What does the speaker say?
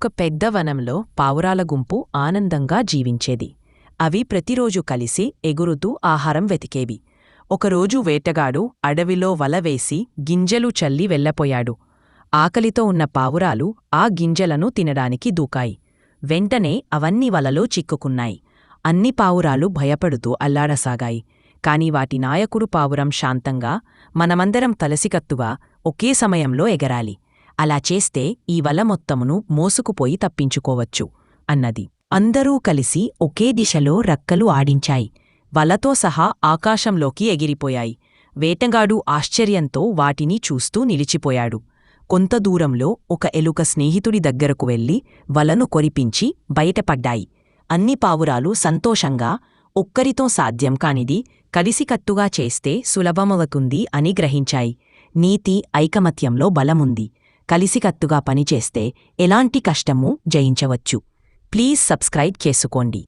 ఒక పెద్ద వనంలో పావురాల గుంపు ఆనందంగా జీవించేది. అవి ప్రతిరోజు కలిసి ఎగురుతూ ఆహారం వెతికేవి. ఒకరోజు వేటగాడు అడవిలో వల వేసి గింజలు చల్లి వెళ్ళపోయాడు ఆకలితో ఉన్న పావురాలు ఆ గింజలను తినడానికి దూకాయి. వెంటనే అవన్నీ వలలో చిక్కుకున్నాయి. అన్ని పావురాలు భయపడుతూ అల్లాడసాగాయి. కాని వాటి నాయకుడు పావురం శాంతంగా మనమందరం తలసికత్తుగా ఒకే సమయంలో ఎగరాలి. అలా చేస్తే ఈ వల మొత్తమును మోసుకుపోయి తప్పించుకోవచ్చు అన్నది. అందరూ కలిసి ఒకే దిశలో రక్కలు ఆడించాయి. వలతో సహా ఆకాశంలోకి ఎగిరిపోయాయి. వేటగాడు ఆశ్చర్యంతో వాటిని చూస్తూ నిలిచిపోయాడు. కొంత దూరంలో ఒక ఎలుక స్నేహితుడి దగ్గరకు వెళ్ళి వలను కొరిపించి బయటపడ్డాయి. అన్ని పావురాలు సంతోషంగా ఒక్కరితో సాధ్యం కానిది కలిసికత్తుగా చేస్తే సులభమవుతుంది అని గ్రహించాయి. నీతి ఐకమత్యంలో బలముంది. కలిసికత్తుగా పనిచేస్తే ఎలాంటి కష్టమూ జయించవచ్చు. ప్లీజ్ సబ్స్క్రైబ్ చేసుకోండి.